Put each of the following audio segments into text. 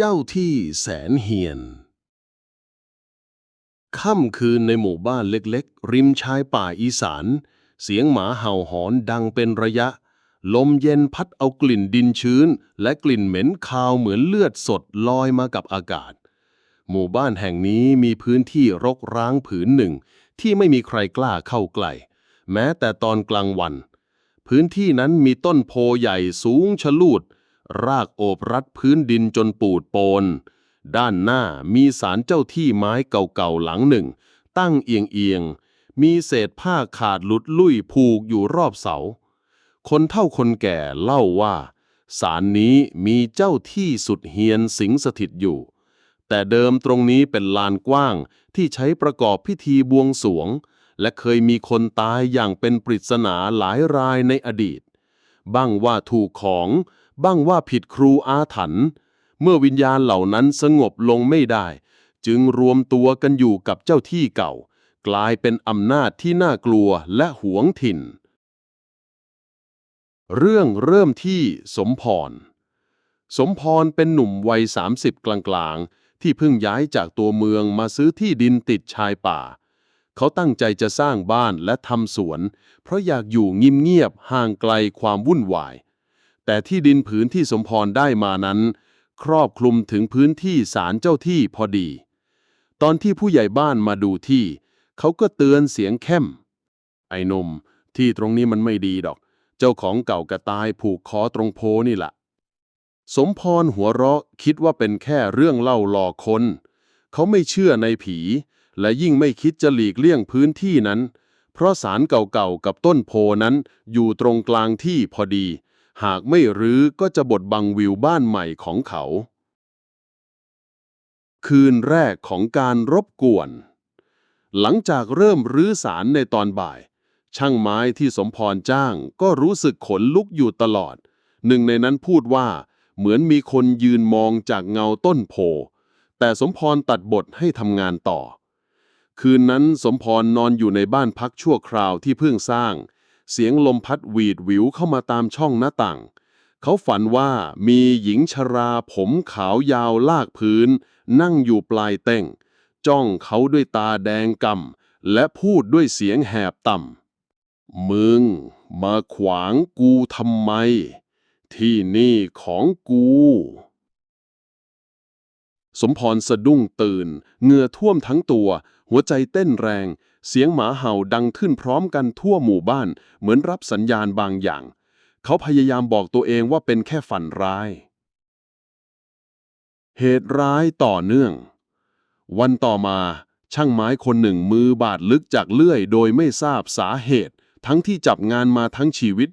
เจ้าที่แสนเฮียน ค่ำคืนในหมู่บ้านเล็กๆ ริมชายป่าอีสาน เสียงหมาเห่าหอนดังเป็นระยะ ลมเย็นพัดเอากลิ่นดินชื้น และกลิ่นเหม็นคาวเหมือนเลือดสดลอยมากับอากาศ หมู่บ้านแห่งนี้มีพื้นที่รกร้างผืนหนึ่ง ที่ไม่มีใครกล้าเข้าใกล้แม้แต่ตอนกลางวัน พื้นที่นั้นมีต้นโพใหญ่สูงชะลูด รากโอบรัดพื้นดินจนปูดโปน ด้านหน้ามีศาลเจ้าที่ไม้เก่าๆหลังหนึ่ง ตั้งเอียงๆ มีเศษผ้าขาดหลุดลุ่ยผูกอยู่รอบเสา คนเฒ่าคนแก่เล่าว่าศาลนี้มีเจ้าที่สุดเฮียนสิงสถิตอยู่ แต่เดิมตรงนี้เป็นลานกว้างที่ใช้ประกอบพิธีบวงสวง และเคยมีคนตายอย่างเป็นปริศนาหลายรายในอดีต บ้างว่าถูกของ บ้างว่าผิดครูอาถรรพ์เมื่อวิญญาณเหล่านั้นสงบลงไม่ได้ จึงรวมตัวกันอยู่กับเจ้าที่เก่า กลายเป็นอำนาจที่น่ากลัวและหวงถิ่น เรื่องเริ่มที่สมพร สมพรเป็นหนุ่มวัย 30 กลางๆ ที่เพิ่งย้ายจากตัวเมืองมาซื้อที่ดินติดชายป่า เขาตั้งใจจะสร้างบ้านและทำสวน เพราะอยากอยู่เงียบๆห่างไกลความวุ่นวาย แต่ที่ดินผืนที่สมพรได้มานั้น ครอบคลุมถึงพื้นที่ศาลเจ้าที่พอดี ตอนที่ผู้ใหญ่บ้านมาดูที่ เขาก็เตือนเสียงเข้ม ไอ้นมที่ตรงนี้มันไม่ดีดอก เจ้าของเก่ากระตายผูกคอตรงโพนี่แหละสมพรหัวเราะคิดว่าเป็นแค่เรื่องเล่าหลอกคน เขาไม่เชื่อในผี และยิ่งไม่คิดจะหลีกเลี่ยงพื้นที่นั้น เพราะสารเก่าๆกับต้นโพนั้นอยู่ตรงกลางที่พอดี หากไม่รื้อก็จะบดบังวิวบ้านใหม่ของเขา คืนแรกของการรบกวน หลังจากเริ่มรื้อสารในตอนบ่าย ช่างไม้ที่สมพรจ้างก็รู้สึกขนลุกอยู่ตลอด หนึ่งในนั้นพูดว่า เหมือนมีคนยืนมองจากเงาต้นโพ แต่สมพรตัดบทให้ทำงานต่อ คืนนั้นสมพรนอนอยู่ในบ้านพักชั่วคราวที่เพิ่งสร้าง เสียงลมพัดหวีดวิวเข้ามาตามช่องหน้าต่าง เขาฝันว่ามีหญิงชราผมขาวยาวลากพื้น นั่งอยู่ปลายเต้งจ้องเขาด้วยตาแดงกำและพูดด้วยเสียงแหบต่ำ มึง มาขวางกูทำไม ที่นี่ของกู สมพรสะดุ้งตื่นเหงื่อท่วมทั้งตัว หัวใจเต้นแรง เสียงหมาเห่าดังขึ้นพร้อมกันทั่วหมู่บ้าน เหมือนรับสัญญาณบางอย่าง เขาพยายามบอกตัวเองว่าเป็นแค่ฝันร้าย เหตุร้ายต่อเนื่อง วันต่อมาช่างไม้คนหนึ่งมือบาดลึกจากเลื่อย โดยไม่ทราบสาเหตุ ทั้งที่จับงานมาทั้งชีวิต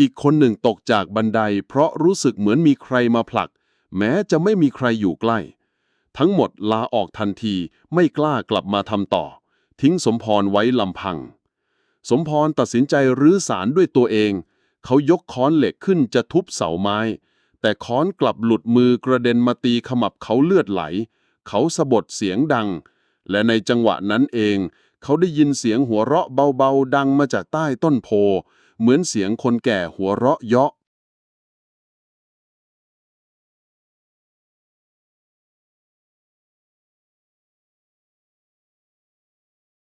อีกคนหนึ่งตกจากบันได เพราะรู้สึกเหมือนมีใครมาผลัก แม้จะไม่มีใครอยู่ใกล้ ทั้งหมดลาออกทันทีไม่กล้ากลับมาทำต่อ ทิ้งสมพรไว้ลำพัง สมพรตัดสินใจรื้อสารด้วยตัวเอง เขายกค้อนเหล็กขึ้นจะทุบเสาไม้ แต่ค้อนกลับหลุดมือกระเด็นมาตีขมับเขาเลือดไหล เขาสะบดเสียงดัง และในจังหวะนั้นเอง เขาได้ยินเสียงหัวเราะเบาๆ ดังมาจากใต้ต้นโพ เหมือนเสียงคนแก่หัวเราะเยาะ